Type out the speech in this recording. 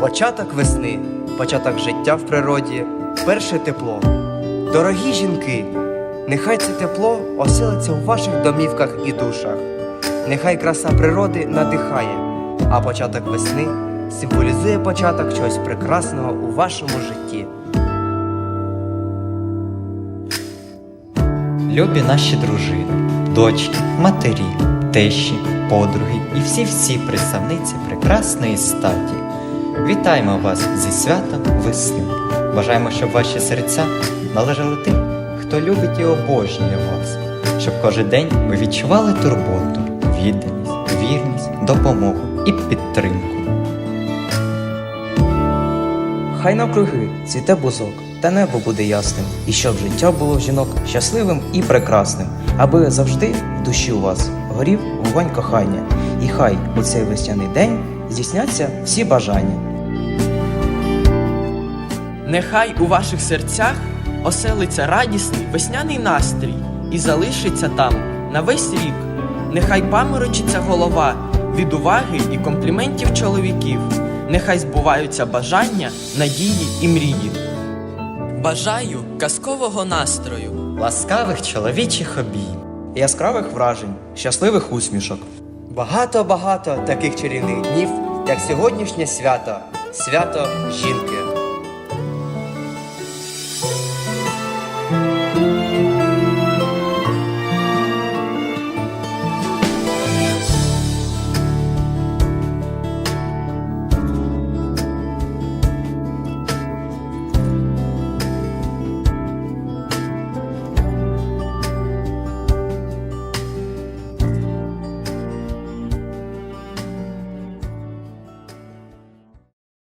Початок весни, початок життя в природі, перше тепло. Дорогі жінки, нехай це тепло оселиться у ваших домівках і душах. Нехай краса природи надихає, а початок весни символізує початок чогось прекрасного у вашому житті. Любі наші дружини, дочки, матері, тещі, подруги і всі-всі представниці прекрасної статі. Вітаємо вас зі святом весни. Бажаємо, щоб ваші серця належали тим, хто любить і обожнює вас, щоб кожен день ви відчували турботу, відданість, вірність, допомогу і підтримку. Хай навкруги цвіте бузок, та небо буде ясним, і щоб життя було жінок щасливим і прекрасним, аби завжди в душі у вас горів вогонь кохання, і хай у цей весняний день здійсняться всі бажання. Нехай у ваших серцях оселиться радісний весняний настрій і залишиться там на весь рік. Нехай паморочиться голова від уваги і компліментів чоловіків. Нехай збуваються бажання, надії і мрії. Бажаю казкового настрою. Ласкавих чоловічих обійм. яскравих вражень, щасливих усмішок. Багато-багато таких чарівних днів, як сьогоднішнє свято свято жінки.